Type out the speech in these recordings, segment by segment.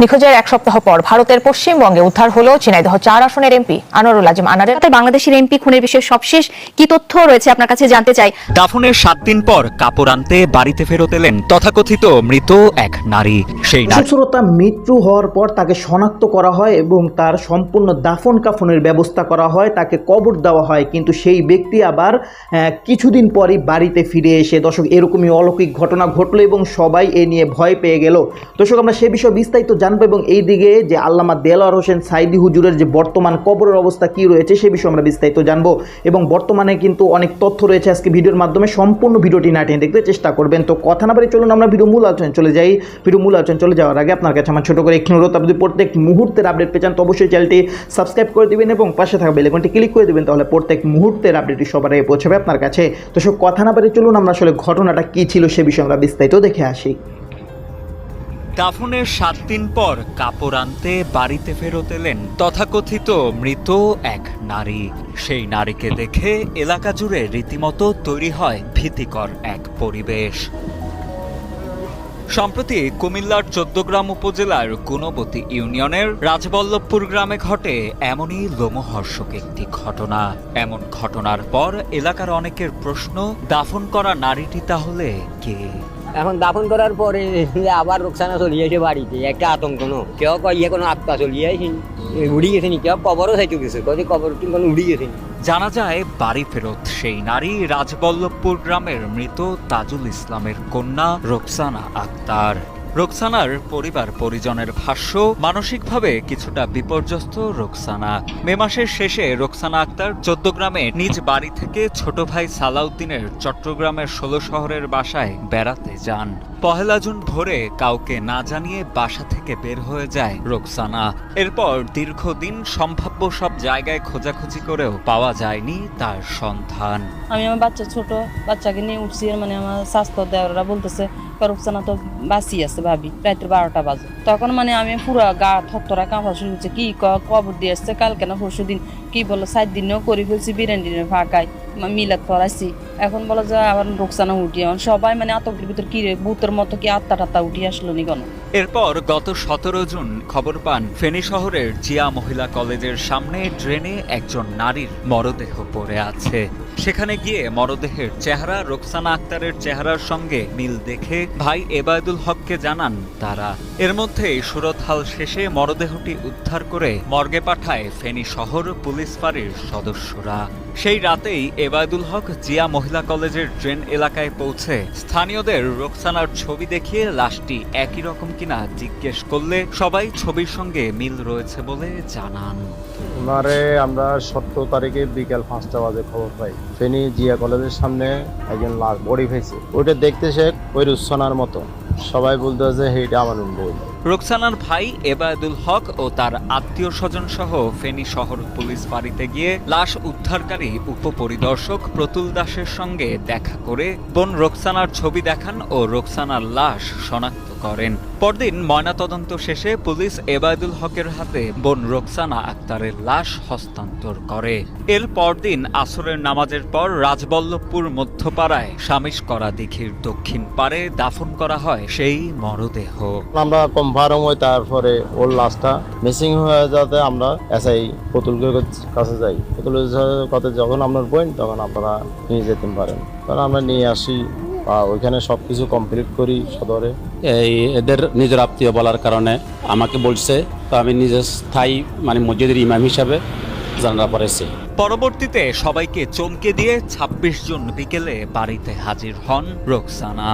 নিখোঁজের এক সপ্তাহ পর ভারতের পশ্চিমবঙ্গে উদ্ধার হলো ঝিনাইদহ চার আসনের এমপি আনোয়ারুল আজিম আনারের বাংলাদেশের এমপি খুনের বিষয়ে সবশেষ কি তথ্য রয়েছে আপনার কাছে জানতে চাই। দাফনের সাত দিন পর কাপড় আনতে বাড়িতে ফেরত এলেন তথাকথিত মৃত এক নারী। সেই নারী সুশ্রোতা মৃত্যু হওয়ার পর তাকে শনাক্ত করা হয় এবং তার সম্পূর্ণ দাফন কাফনের ব্যবস্থা করা হয় তাকে কবর দেওয়া হয়। কিন্তু সেই ব্যক্তি আবার আহ, কিছুদিন পরই বাড়িতে ফিরে এসে দর্শক এরকমই অলৌকিক ঘটনা ঘটলো এবং সবাই এ নিয়ে ভয় পেয়ে গেল। দর্শক আমরা সে বিষয়ে বিস্তারিত জানব এবং এই দিকে যে আল্লামা দেলোয়ার হোসেন সাইদি হুজুরের যে বর্তমান কবরের অবস্থা কি রয়েছে সে বিষয়ে আমরা বিস্তারিত জানব। এবং বর্তমানে কিন্তু অনেক তথ্য রয়েছে আজকে ভিডিওর মাধ্যমে। সম্পূর্ণ ভিডিওটি না দেখতে চেষ্টা করবেন। তো কথা না বলে চলুন, আমরা ভিডিও মূল আলোচনা চলে যাই। ভিডিও মূল আলোচনা চলে যাওয়ার আগে আপনার কাছে আমার ছোটো করে একটি অনুরোধ। আপনি প্রত্যেক মুহূর্তের আপডেট পেয়ে চান, তো অবশ্যই চ্যানেলটি সাবস্ক্রাইব করে দিবেন এবং পাশে থাকা বেলেকনটি ক্লিক করে দিবেন। তাহলে প্রত্যেক মুহূর্তের আপডেটটি সবার আগে পৌঁছাবে আপনার কাছে। তো সব কথা না বলে চলুন, আমরা আসলে ঘটনাটা কী ছিল সে বিষয়ে আমরা বিস্তারিত দেখে আসি। দাফনের সাত দিন পর কাপড় আনতে বাড়িতে ফেরত এলেন তথাকথিত মৃত এক নারী। সেই নারীকে দেখে এলাকা জুড়ে রীতিমতো তৈরি হয় ভীতিকর এক পরিবেশ। সম্প্রতি কুমিল্লার চোদ্দগ্রাম উপজেলার গুণবতী ইউনিয়নের রাজবল্লভপুর গ্রামে ঘটে এমনই লোমহর্ষক একটি ঘটনা। এমন ঘটনার পর এলাকার অনেকের প্রশ্ন, দাফন করা নারীটি তাহলে কে? এখন দাফন করার পরে আবার রোকসানা চলিয়ে এসে বাড়িতে, একটা আতঙ্ক, নো? কেউ ইয়ে কোনো আত্মা চলিয়ে আসেনি উড়ি গেছেনি, কেউ কবরও চাইতে গেছে, কয়ে কবর কোনো উড়ি গেছেনি। জানা যায়, বাড়ি ফেরত সেই নারী রাজবল্লভপুর গ্রামের মৃত তাজুল ইসলামের কন্যা রোকসানা আক্তার। রোকসানার পরিবার পরিজনের ভাষ্য, মানসিকভাবে কিছুটা বিপর্যস্ত রোকসানা। মে মাসের শেষে রোকসানা আক্তার চোদ্দগ্রামে নিজ বাড়ি থেকে ছোট ভাই সালাউদ্দিনের চট্টগ্রামের ষোলো শহরের বাসায় বেড়াতে যান। পহেলা জুন ভোরে কাউকে না জানিয়ে বাসা থেকে বের হয়ে যায় রোকসানা। এরপর দীর্ঘদিন সম্ভাব্য সব জায়গায় খোঁজাখুঁজি করেও পাওয়া যায়নি তার সন্ধান। আমি আমার বাচ্চা ছোট, বাচ্চাকে নিয়ে উঠছি মানে আমার স্বাস্থ্য দেওয়ারা বলতেছে রূপসানা তো বাসি আছে। ভাবি, রাত্রে বারোটা বাজে। তখন মানে আমি পুরো গা থরথরা কাঁপা শুরু হচ্ছে কি কবর দিয়ে আসছে কালকে না পরশু দিন কি বলো, সাত দিনেও করে ফেলছি, বিরিয়ানি ফাঁকায় মিলাদ করাইছি এখন বলা যায় আবার রোকসানা উঠি। এখন সবাই মানে আতঙ্কের ভিতর কি ভূতের মতো কি আত্মা টাত্তা উঠি আসলো নি কেন? এরপর গত সতেরো জুন খবর পান ফেনী শহরের জিয়া মহিলা কলেজের সামনে ড্রেনে একজন নারীর মরদেহ পড়ে আছে। সেখানে গিয়ে মরদেহের চেহারা, রোকসানা আক্তারের চেহারার সঙ্গে মিল দেখে ভাই এবায়দুল হককে জানান তারা। এর মধ্যে সুরতহাল শেষে মরদেহটি উদ্ধার করে মর্গে পাঠায় ফেনী শহর পুলিশ ফাঁড়ির সদস্যরা। সেই রাতেই এবায়দুল হক জিয়া মহিলা কলেজের ড্রেন এলাকায় পৌঁছে স্থানীয়দের রোকসানার ছবি দেখিয়ে লাশটি একই রকম কিনা জিজ্ঞেস করলে সবাই ছবির সঙ্গে মিল রয়েছে বলে জানান। ওনারে আমরা সতেরো তারিখে বিকেল পাঁচটা বাজে খবর পাই। ফেনী জিয়া কলেজের সামনে একজন লাশ বডি ফেছে ওইটা দেখতে সে ওই রুসনার মতো। সবাই বলতে যে এটা আমার বই। রোকসানার ভাই এবায়দুল হক ও তার আত্মীয় স্বজন সহ ফেনী শহর পুলিশ বাড়িতে গিয়ে লাশ উদ্ধারকারী উপপরিদর্শক প্রতুল দাসের সঙ্গে দেখা করে বোন রোকসানার ছবি দেখান ও রোকসানার লাশ শনাক্ত করেন। পরদিন ময়নাতদন্ত শেষে পুলিশ এবায়দুল হকের হাতে বোন রোকসানা আক্তারের লাশ হস্তান্তর করে। এর পরদিন আসরের নামাজের পর রাজবল্লভপুর মধ্যপাড়ায় সামিশ করা দিঘির দক্ষিণ পারে দাফন করা হয় সেই মরদেহ। আমরা কনফার্ম হই তারপরে ওর লাশটা মিসিং হয়ে যাতে আমরা এসআই পুতুলকের কাছে যাই। পুতুলের কাছে যখন আপনার বইন তখন আপনারা নিয়ে যেতে পারেন। আমরা নিয়ে আসি ওইখানে সব কিছু কমপ্লিট করি সদরে। এই এদের নিজের আত্মীয় বলার কারণে আমাকে বলছে, তো আমি নিজের স্থায়ী মানে মসজিদের ইমাম হিসাবে জানা পড়েছি পরবর্তীতে সবাইকে চমকে দিয়ে ২৬ জুন বিকেলে বাড়িতে হাজির হন রোকসানা।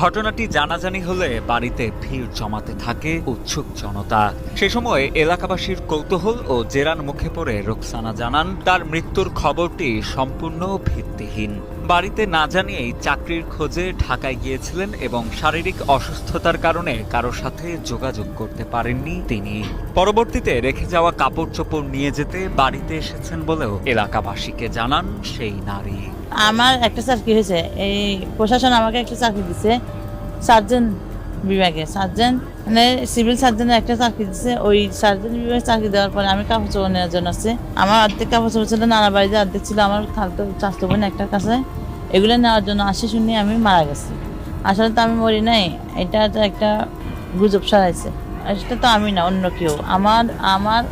ঘটনাটি জানাজানি হলে বাড়িতে ভিড় জমাতে থাকে উৎসুক জনতা। সে সময় এলাকাবাসীর কৌতূহল ও জেরান মুখে পড়ে রোকসানা জানান, তার মৃত্যুর খবরটি সম্পূর্ণ ভিত্তিহীন। বাড়িতে না জানিয়েই চাকরির খোঁজে ঢাকায় গিয়েছিলেন এবং শারীরিক অসুস্থতার কারণে কারও সাথে যোগাযোগ করতে পারেননি তিনি। পরবর্তীতে রেখে যাওয়া কাপড় চোপড় নিয়ে যেতে বাড়িতে এসেছেন বলেও এলাকাবাসীকে জানান সেই নারী। আমার একটা চাকরি হয়েছে, এই প্রশাসন আমাকে একটা চাকরি দিছে, সার্জন বিভাগে। সার্জন মানে সিভিল সার্জনের একটা চাকরি দিছে, ওই সার্জন বিভাগে চাকরি দেওয়ার পরে আমি কাপড় চোপড় নেওয়ার জন্য আসছে। আমার অর্ধেক কাপড় চোপড় ছিল, নানা বাড়িতে অর্ধেক ছিল, আমার খালতো চাষতো বোন একটা কাছে। এগুলো নেওয়ার জন্য আসি শুনে আমি মারা গেছি। আসলে তো আমি মরি নাই, এটা তো একটা গুজব সারাইছে সেটা তো আমি না, অন্য কেউ। আমার আমার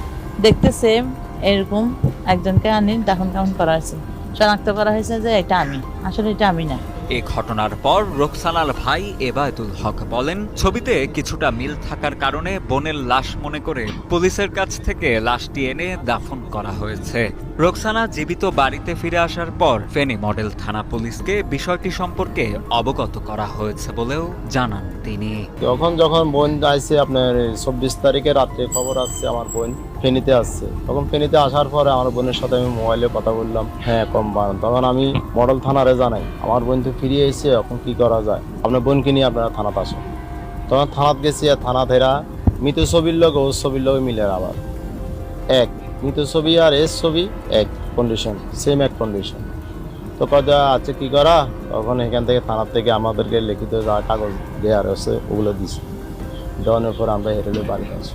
দেখতে সেম এরকম একজনকে আনি দাফন কাফন করা হয়েছে। শনাক্ত করা হয়েছে যে এটা আমি। আসলে এটা আমি না। এ ঘটনার পর রোকসানার ভাই এবায়তুল হক বলেন ছবিতে কিছুটা মিল থাকার কারণে বোনের লাশ মনে করে পুলিশের কাছ থেকে লাশটি এনে দাফন করা হয়েছে। রোকসানা জীবিত বাড়িতে ফিরে আসার পর ফেনী মডেল থানা পুলিশকে বিষয়টি সম্পর্কে অবগত করা হয়েছে বলেও জানান তিনি। তখন যখন বোন আসছে আপনার চব্বিশ তারিখে রাত্রে খবর আসছে আমার বোন। ফেনীতে আসছে। তখন ফেনীতে আসার পরে আমার বোনের সাথে আমি মোবাইলে কথা বললাম হ্যাঁ কম বাড়ান। তখন আমি মডেল থানারে জানাই, আমার বোন তো ফিরিয়ে এসেছে, এখন কি করা যায়? আপনার বোনকে নিয়ে আপনারা থানাতে আসুন। তখন থানাত গেছি আর থানা থেরা মৃত ছবির লোক ও ছবির লোক মিলে আবার। এক মৃত ছবি আর এর ছবি এক কন্ডিশন সেম এক কন্ডিশন তো কথা আছে কি করা? তখন এখান থেকে থানার থেকে আমাদেরকে লিখিত যা কাগজ দেওয়ার আছে ওগুলো দিছি। দেওয়ানোর পর আমরা হেরেলে বাড়িতে আসি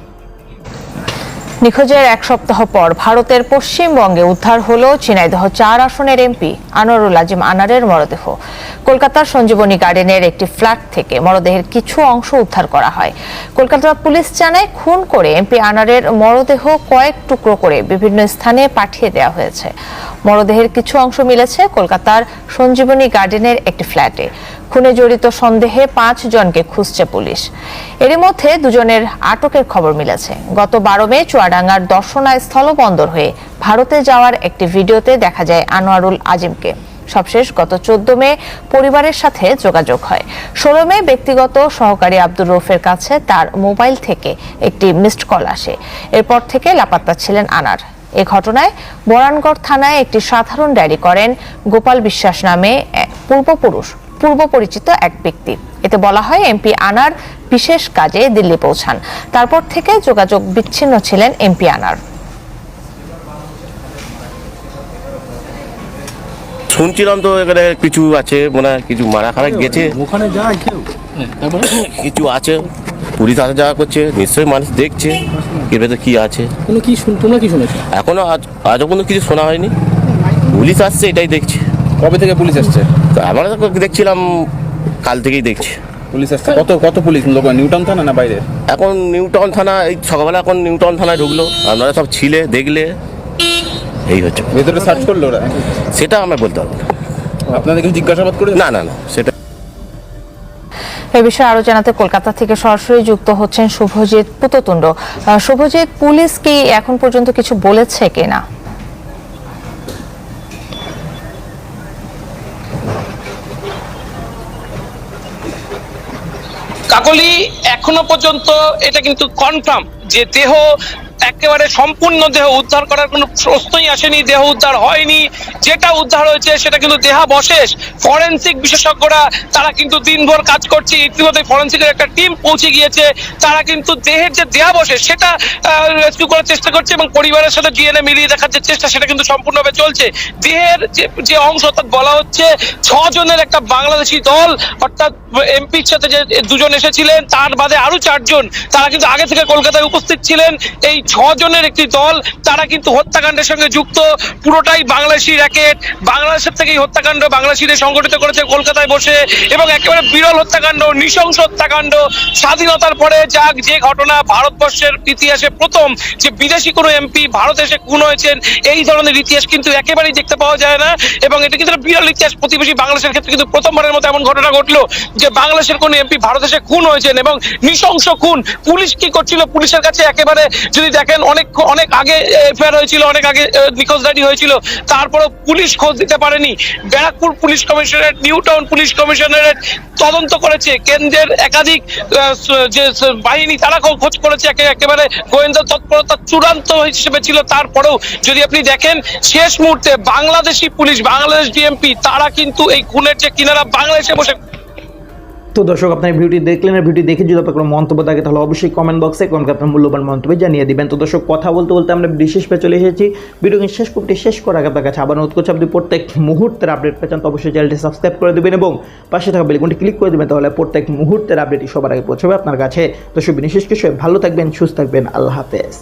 নিখোঁজের এক সপ্তাহ পর ভারতের পশ্চিমবঙ্গে উদ্ধার হলো ঝিনাইদহ চার আসনের এমপি আনোয়ারুল আজিম আনারের মরদেহ। কলকাতার সঞ্জীবনী গার্ডেনের একটি ফ্ল্যাট থেকে মরদেহের কিছু অংশ উদ্ধার করা হয়। কলকাতা পুলিশ জানায়, খুন করে এমপি আনারের মরদেহ কয়েক টুকরো করে বিভিন্ন স্থানে পাঠিয়ে দেওয়া হয়েছে। মরদেহের কিছু অংশ মিলেছে কলকাতার সঞ্জীবনী গার্ডেনের একটি ফ্ল্যাটে। খুনে জড়িত সন্দেহে পাঁচ জনকে খুঁজছে পুলিশ। এরই মধ্যে দুজনের আটকের খবর মিলেছে। গত বারো মে চুয়াডাঙ্গার দর্শনা স্থলবন্দর হয়ে ভারতে যাওয়ার একটি ভিডিওতে দেখা যায় আনোয়ারুল আজিমকে। সবশেষ গত চোদ্দ মে পরিবারের সাথে যোগাযোগ হয়। ষোলো মে ব্যক্তিগত সহকারী আব্দুর রৌফের কাছে তার মোবাইল থেকে একটি মিসড কল আসে। এরপর থেকে লাপাত্তা ছিলেন আনার। এ ঘটনায় বরানগড় থানায় একটি সাধারণ ডায়েরি করেন গোপাল বিশ্বাস নামে পূর্বপুরুষ পূর্ব পরিচিত এক ব্যক্তি। এতে বলা হয় এমপি আনার বিশেষ কাজে দিল্লি পৌঁছান। তারপর থেকে যোগাযোগ বিচ্ছিন্ন ছিলেন এমপি আনার। শুনছিলাম তো এখানে কিছু আছে মনে হয় কিছু মারা খারা গেছে। ওখানে যায় কেউ? কিছু আছে পুলিশ আসা যাওয়া করছে নিশ্চয়ই মানুষ দেখছে এর ভেতরে কি আছে? কোনো কি শুন তোমরা কি শুনেছো? এখনও আজ আজও কোনো কিছু শোনা হয়নি। পুলিশ আসছে এটাই দেখছি। কবে থেকে পুলিশ আসছে? তো আমরা তো দেখছিলাম কাল থেকেই দেখছি। পুলিশ আসছে। কত কত পুলিশ? লোক নিউটাউন থানা না বাইরে? এখন নিউটাউন থানা এই সকালবেলা এখন নিউটাউন থানায় ঢুকলো। আপনারা সব ছিলে দেখলে এই হচ্ছে। ভেতরে সার্চ করল ওরা? সেটা আমরা বলতে পারব। আপনাদের কিছু জিজ্ঞাসাবাদ করে না না না সেটা এ বিষয়ে আরও জানাতে কলকাতা থেকে সরাসরি যুক্ত হচ্ছেন শুভজিৎ পুততুণ্ড। শুভজিৎ পুলিশ কি এখন পর্যন্ত কিছু বলেছে কিনা? কাকলি এখনও পর্যন্ত এটা কিন্তু কনফার্ম যে দেহ একেবারে সম্পূর্ণ দেহ উদ্ধার করার কোনো প্রশ্নই আসেনি, দেহ উদ্ধার হয়নি। যেটা উদ্ধার হয়েছে সেটা কিন্তু দেহাবশেষ। ফরেন্সিক বিশেষজ্ঞরা, তারা কিন্তু দিনভর কাজ করছে। ইতিমধ্যে ফরেন্সিকের একটা টিম পৌঁছে গিয়েছে। তারা কিন্তু দেহের যে দেহাবশেষ, সেটা রেস্কিউ করার চেষ্টা করছে এবং পরিবারের সাথে ডিএনএ মিলিয়ে দেখার যে চেষ্টা, সেটা কিন্তু সম্পূর্ণভাবে চলছে। দেহের যে যে অংশ, অর্থাৎ বলা হচ্ছে, ছজনের একটা বাংলাদেশি দল, অর্থাৎ এমপির সাথে যে দুজন এসেছিলেন, তার বাদে আরও চারজন, তারা কিন্তু আগে থেকে কলকাতায় উপস্থিত ছিলেন। এই ছজনের একটি দল, তারা কিন্তু হত্যাকাণ্ডের সঙ্গে যুক্ত। পুরোটাই বাংলাদেশি র্যাকেট। বাংলাদেশের থেকেই হত্যাকাণ্ড বাংলাদেশিদের সংগঠিত করেছে কলকাতায় বসে এবং একেবারে বিরল হত্যাকাণ্ড, নৃশংস হত্যাকাণ্ড। স্বাধীনতার পরে যাক, যে ঘটনা ভারতবর্ষের ইতিহাসে প্রথম, যে বিদেশি কোনো এমপি ভারতে এসে খুন হয়েছেন, এই ধরনের ইতিহাস কিন্তু একেবারেই দেখতে পাওয়া যায় না। এবং এটা কিন্তু বিরল ইতিহাস। প্রতিবেশী বাংলাদেশের ক্ষেত্রে কিন্তু প্রথমবারের মতো এমন ঘটনা ঘটলো যে বাংলাদেশের কোন এমপি ভারত এসে খুন হয়েছেন এবং নৃশংস খুন, পুলিশ কি করছিল? পুলিশের কাছে একেবারে যদি দেখেন, অনেক অনেক আগে এফআইআর হয়েছিল, অনেক আগে নিখোঁজদারি হয়েছিল, তারপরেও পুলিশ খোঁজ দিতে পারেনি। Barrackpore police commissionerate New Town police commissionerate তদন্ত করেছে। কেন্দ্রের একাধিক যে বাহিনী, তারা খোঁজ করেছে। একে- একেবারে গোয়েন্দা তৎপরতা চূড়ান্ত হিসেবে ছিল। তারপরেও যদি আপনি দেখেন, শেষ মুহূর্তে বাংলাদেশি পুলিশ, বাংলাদেশ ডিএমপি, তারা কিন্তু এই খুনের যে কিনারা বাংলাদেশে বসে তো দর্শক, আপনার ভিডিওটি দেখলেন, আর ভিডিও দেখে যদি আপনার কোনো মন্তব্য থাকে, তাহলে অবশ্যই কমেন্ট বক্সে কমেন্ট আপনার মূল্যবান মন্তব্য জানিয়ে দিবেন। তো দর্শক, কথা বলতে বলতে আমরা বিশেষ পেয়ে চলে এসেছি। ভিডিওকে শেষ করতে শেষ করার আগে আপনার কাছে আবার অনুরোধ করছি, আপনি প্রত্যেক মুহূর্তের আপডেট পেয়েছেন তো অবশ্যই চ্যানেলটি সাবস্ক্রাইব করে দেবেন এবং পাশে থাকা বেলকনটি ক্লিক করে দেবেন, তাহলে প্রত্যেক মুহূর্তের আপডেটই সবার আগে পৌঁছবে আপনার কাছে। দর্শক, বিশেষ কিছু ভালো থাকবেন, সুস্থ থাকবেন, আল্লাহ হাফেজ।